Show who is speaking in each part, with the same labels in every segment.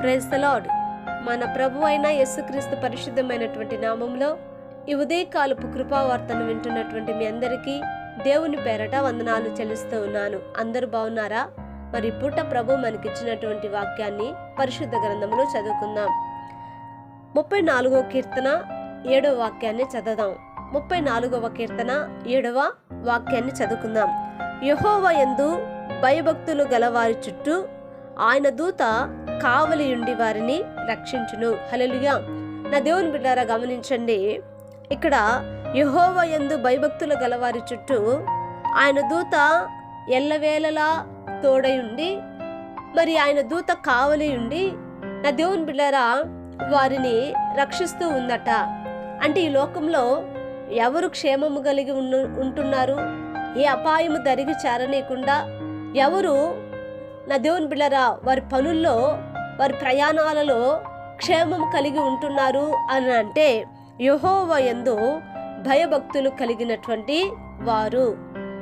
Speaker 1: Praise lord మన ప్రభు అయిన యేసుక్రీస్తు పరిశుద్ధమైనటువంటి నామంలో ఈ ఉదయకాలపు కృపావార్తను వింటున్నటువంటి మీ అందరికీ దేవుని పేరట వందనాలు చెల్లిస్తూ ఉన్నాను. అందరూ బాగున్నారా? మరి పూట ప్రభు మనకిచ్చినటువంటి వాక్యాన్ని పరిశుద్ధ గ్రంథంలో చదువుకుందాం. ముప్పై నాలుగో కీర్తన ఏడవ వాక్యాన్ని చదవదాం. ముప్పై నాలుగవ కీర్తన ఏడవ వాక్యాన్ని చదువుకుందాం. యహోవ యందు భయభక్తులు గలవారి చుట్టూ ఆయన దూత కావలి ఉండి వారిని రక్షించును. హల్లెలూయా. నా దేవుని బిడ్డారా గమనించండి. ఇక్కడ యహోవ యందు భయభక్తులు గలవారి చుట్టూ ఆయన దూత ఎల్లవేళలా తోడై ఉండి మరి ఆయన దూత కావలి ఉండి నా దేవుని బిడ్డారా వారిని రక్షిస్తూ ఉందట. అంటే ఈ లోకంలో ఎవరు క్షేమము కలిగి ఉంటున్నారు? ఏ అపాయము దరిగి చేరనీయకుండా ఎవరు నా దేవుని బిళ్ళరా వారి పనుల్లో వారి ప్రయాణాలలో క్షేమం కలిగి ఉంటున్నారు అని అంటే యహోవ ఎందు భయభక్తులు కలిగినటువంటి వారు.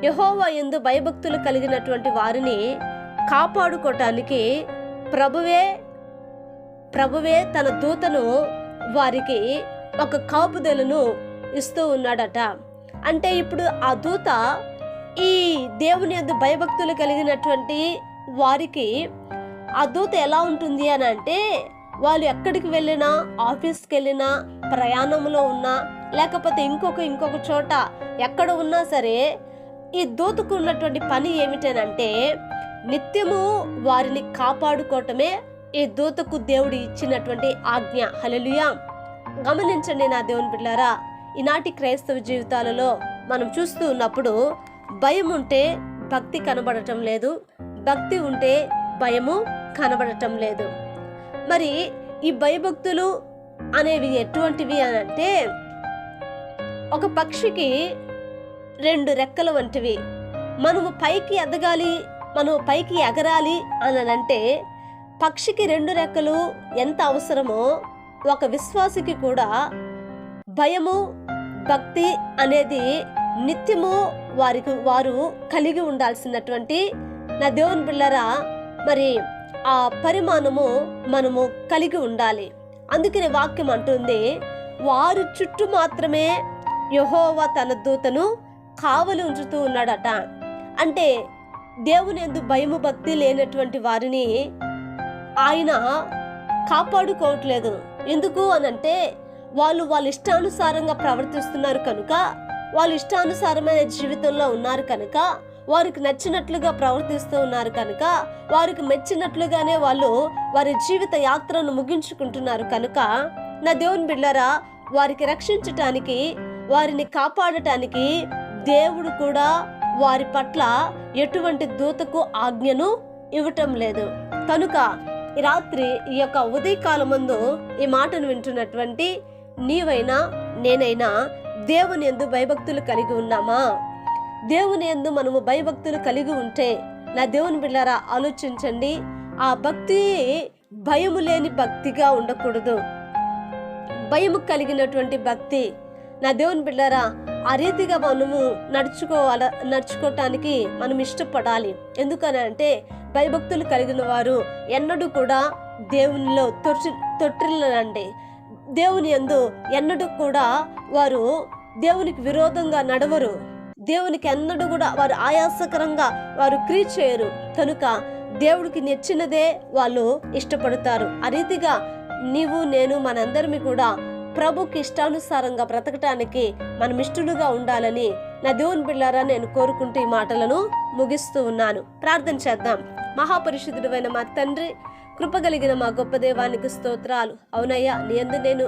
Speaker 1: యహోవ ఎందు భయభక్తులు కలిగినటువంటి వారిని కాపాడుకోవటానికి ప్రభువే ప్రభువే తన దూతను వారికి ఒక కాపుదలను ఇస్తూ ఉన్నాడట. అంటే ఇప్పుడు ఆ దూత ఈ దేవుని యందు భయభక్తులు కలిగినటువంటి వారికి ఆ దూత ఎలా ఉంటుంది అని అంటే వాళ్ళు ఎక్కడికి వెళ్ళినా ఆఫీస్కి వెళ్ళినా ప్రయాణంలో ఉన్నా లేకపోతే ఇంకొక ఇంకొక చోట ఎక్కడ ఉన్నా సరే ఈ దూతకు ఉన్నటువంటి పని ఏమిటనంటే నిత్యము వారిని కాపాడుకోవటమే ఈ దూతకు దేవుడు ఇచ్చినటువంటి ఆజ్ఞ. హలలుయా గమనించండి నా దేవుని బిడ్డారా ఈనాటి క్రైస్తవ జీవితాలలో మనం చూస్తూ ఉన్నప్పుడు భయం ఉంటే భక్తి కనబడటం లేదు భక్తి ఉంటే భయము కనబడటం లేదు. మరి ఈ భయభక్తులు అనేవి ఎటువంటివి అని అంటే ఒక పక్షికి రెండు రెక్కలు వంటివి. మనము పైకి ఎదగాలి మనం పైకి ఎగరాలి అని అంటే పక్షికి రెండు రెక్కలు ఎంత అవసరమో ఒక విశ్వాసికి కూడా భయము భక్తి అనేది నిత్యము వారికి వారు కలిగి ఉండాల్సినటువంటి నా దేవుని బిళ్ళరా మరి ఆ పరిమాణము మనము కలిగి ఉండాలి. అందుకనే వాక్యం అంటుంది వారు చుట్టూ మాత్రమే యహోవా తన దూతను కావలి ఉంచుతూ ఉన్నాడట. అంటే దేవుని ఎందు భయము భక్తి లేనటువంటి వారిని ఆయన కాపాడుకోవట్లేదు. ఎందుకు అనంటే వాళ్ళు వాళ్ళ ఇష్టానుసారంగా ప్రవర్తిస్తున్నారు కనుక వాళ్ళు ఇష్టానుసారమైన జీవితంలో ఉన్నారు కనుక వారికి నచ్చినట్లుగా ప్రవర్తిస్తూ ఉన్నారు కనుక వారికి మెచ్చినట్లుగానే వాళ్ళు వారి జీవిత యాత్రను ముగించుకుంటున్నారు కనుక నా దేవుని బిళ్ళరా వారికి రక్షించటానికి వారిని కాపాడటానికి దేవుడు కూడా వారి పట్ల ఎటువంటి దూతకు ఆజ్ఞను ఇవ్వటం లేదు. కనుక రాత్రి ఈ యొక్క ఉదయకాలం ముందు ఈ మాటను వింటున్నటువంటి నీవైనా నేనైనా దేవుని ఎందు భయభక్తులు కలిగి ఉన్నామా? దేవుని ఎందు మనము భయభక్తులు కలిగి ఉంటే నా దేవుని బిళ్ళారా ఆలోచించండి. ఆ భక్తి భయము లేని భక్తిగా ఉండకూడదు. భయము కలిగినటువంటి భక్తి నా దేవుని బిళ్ళారా ఆ రీతిగా మనము నడుచుకోవాల నడుచుకోవటానికి మనం ఇష్టపడాలి. ఎందుకనంటే భయభక్తులు కలిగిన వారు ఎన్నడూ కూడా దేవునిలో తొట్టి తొట్టిల్లనండి దేవుని ఎందు ఎన్నడూ కూడా వారు దేవునికి విరోధంగా నడవరు. దేవునికి ఎన్నడూ కూడా వారు ఆయాసకరంగా వారు క్రీ చేయరు. కనుక దేవుడికి నచ్చినదే వాళ్ళు ఇష్టపడతారు. ఆ రీతిగా నీవు నేను మనందరిమి కూడా ప్రభుకి ఇష్టానుసారంగా బ్రతకటానికి మనం ఇష్టలుగా ఉండాలని నా దేవుని బిళ్ళారా నేను కోరుకుంటూ ఈ మాటలను ముగిస్తూ ఉన్నాను. ప్రార్థన చేద్దాం. మహాపరిశుద్ధుడైన మా తండ్రి కృపగలిగిన మా గొప్ప దేవానికి స్తోత్రాలు. అవునయ్యా నీ ఎందు నేను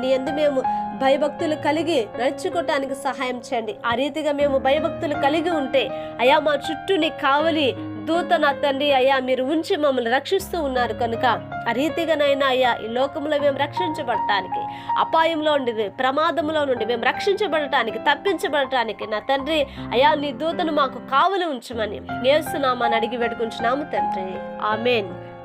Speaker 1: నీ ఎందు మేము భయభక్తులు కలిగి నడుచుకోవటానికి సహాయం చేయండి. ఆ రీతిగా మేము భయభక్తులు కలిగి ఉంటే అయ్యా మా చుట్టూ నీ కావలి దూత నా తండ్రి అయ్యా మీరు ఉంచి మమ్మల్ని రక్షిస్తూ ఉన్నారు కనుక. ఆ రీతిగానైనా అయ్యా ఈ లోకంలో మేము రక్షించబడటానికి అపాయంలో ఉండి ప్రమాదంలో నుండి మేము రక్షించబడటానికి తప్పించబడటానికి నా తండ్రి అయ్యా నీ దూతను మాకు కావలి ఉంచమని ఏసునామాని అడిగి పెట్టుకుంటున్నాము తండ్రి. ఆమెన్.